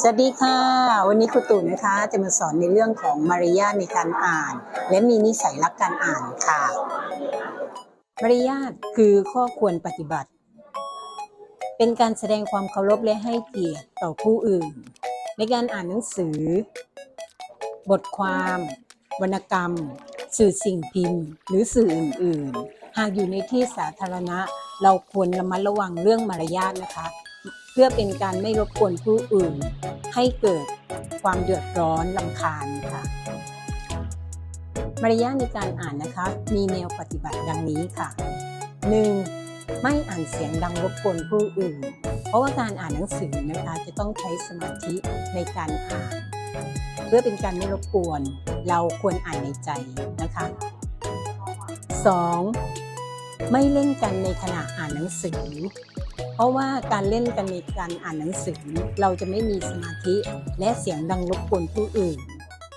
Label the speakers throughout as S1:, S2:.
S1: สวัสดีค่ะ วันนี้ครูตู่นะคะจะมาสอนในเรื่องของมารยาทในการอ่าน และมีนิสัยรักการอ่านค่ะ มารยาทคือข้อควรปฏิบัติ เป็นการแสดงความเคารพและให้เกียรติต่อผู้อื่น ในการอ่านหนังสือ บทความ วรรณกรรม สื่อสิ่งพิมพ์ หรือสื่ออื่น ๆ หากอยู่ในที่สาธารณะ เราควรระมัดระวังเรื่องมารยาทนะคะ พื่อเป็นการไม่รบกวนผู้อื่น ให้เกิดความเดือดร้อนลำคาญค่ะ มารยาทในการอ่านนะคะ มีแนวปฏิบัติดังนี้ค่ะ 1. ไม่อ่านเสียงดังรบกวนผู้อื่น เพราะว่าการอ่านหนังสือนะคะจะต้องใช้สมาธิในการอ่าน เพื่อเป็นการไม่รบกวน เราควรอ่านในใจนะคะ 2. ไม่เล่นกันในขณะอ่านหนังสือ เพราะว่าการเล่นกันในการอ่านหนังสือ เราจะไม่มีสมาธิและเสียงดังรบกวนผู้อื่น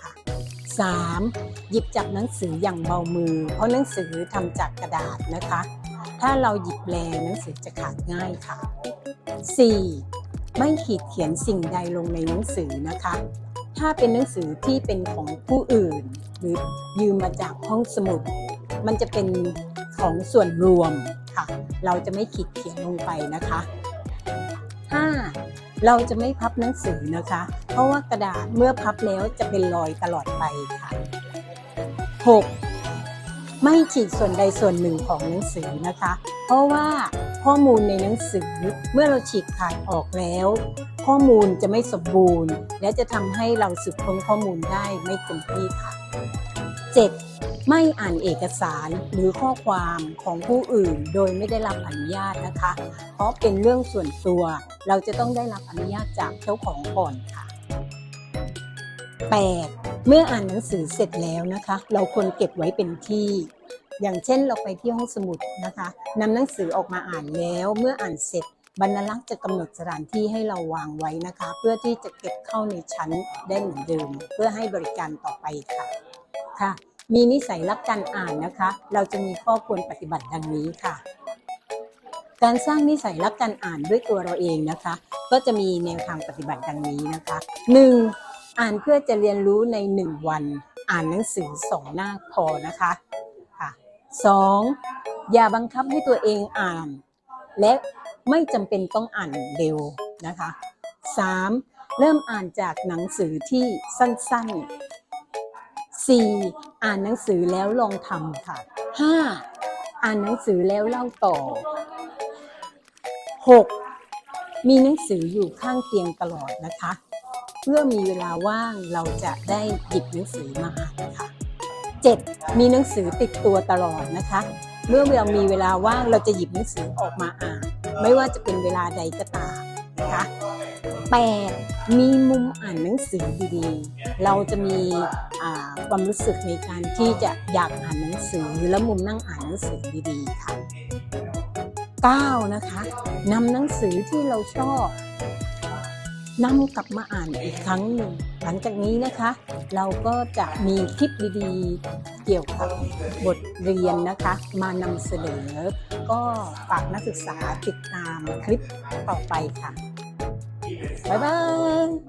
S1: ค่ะ 3. หยิบจับหนังสืออย่างเบามือ เพราะหนังสือทำจากกระดาษนะคะ ถ้าเราหยิบแรงหนังสือจะขาดง่ายค่ะ 4. ไม่ขีดเขียนสิ่งใดลงในหนังสือนะคะ ถ้าเป็นหนังสือที่เป็นของผู้อื่น หรือยืมมาจากห้องสมุด มันจะเป็นของส่วนรวม ค่ะ เราจะไม่ขีดเขียนลงไปนะคะ 5. เราจะไม่พับหนังสือนะคะ เพราะว่ากระดาษเมื่อพับแล้วจะเป็นรอยตลอดไปค่ะ 6. ไม่ฉีกส่วนใดส่วนหนึ่งของหนังสือนะคะ เพราะว่าข้อมูลในหนังสือเมื่อเราฉีกขาดออกแล้ว ข้อมูลจะไม่สมบูรณ์ และจะทำให้เราสืบค้นข้อมูลได้ไม่เต็มที่ค่ะ 7. ไม่อ่านเอกสารหรือข้อความของผู้อื่นโดยไม่ได้รับอนุญาตนะคะ เพราะเป็นเรื่องส่วนตัว เราจะต้องได้รับอนุญาตจากเจ้าของก่อนค่ะ 8. เมื่ออ่านหนังสือเสร็จแล้วนะคะ เราควรเก็บไว้เป็นที่ อย่างเช่นเราไปที่ห้องสมุดนะคะนำหนังสือออกมาอ่านแล้วเมื่ออ่านเสร็จบรรลักษ์จะกำหนดสถานที่ให้เราวางไว้นะคะ เพื่อที่จะเก็บเข้าในชั้นได้เหมือนเดิม เพื่อให้บริการต่อไปค่ะค่ะ มีนิสัยรักการอ่านนะคะ เราจะมีข้อควรปฏิบัติดังนี้ค่ะ การสร้างนิสัยรักการอ่านด้วยตัวเราเองนะคะ ก็จะมีแนวทางปฏิบัติดังนี้นะคะ 1. อ่านเพื่อจะเรียนรู้ใน 1 วัน อ่านหนังสือสองหน้าพอนะคะค่ะ 2. อย่าบังคับให้ตัวเองอ่าน และไม่จำเป็นต้องอ่านเร็วนะคะ 3. เริ่มอ่านจากหนังสือที่สั้นๆ 4. อ่านหนังสือแล้วลองทำค่ะ 5. อ่านหนังสือแล้วเล่าต่อ 6. มีหนังสืออยู่ข้างเตียงตลอดนะคะ เพื่อมีเวลาว่างเราจะได้หยิบหนังสือมาอ่านค่ะ 7. มีหนังสือติดตัวตลอดนะคะ เมื่อเรามีเวลาว่างเราจะหยิบหนังสือออกมาอ่าน ไม่ว่าจะเป็นเวลาใดก็ตามนะคะ 8. มีมุมอ่านหนังสือดีๆ เราจะมีความรู้สึกในการที่จะอยากอ่านหนังสือและมุมนั่งอ่านหนังสือดีๆค่ะ 9. นะคะนำหนังสือที่เราชอบนำกลับมาอ่านอีกครั้งหนึ่งหลังจากนี้นะคะ เราก็จะมีคลิปดีๆ เกี่ยวกับบทเรียนนะคะ มานำเสนอ ก็ฝากนักศึกษาติดตามคลิปต่อไปค่ะ บ๊ายบาย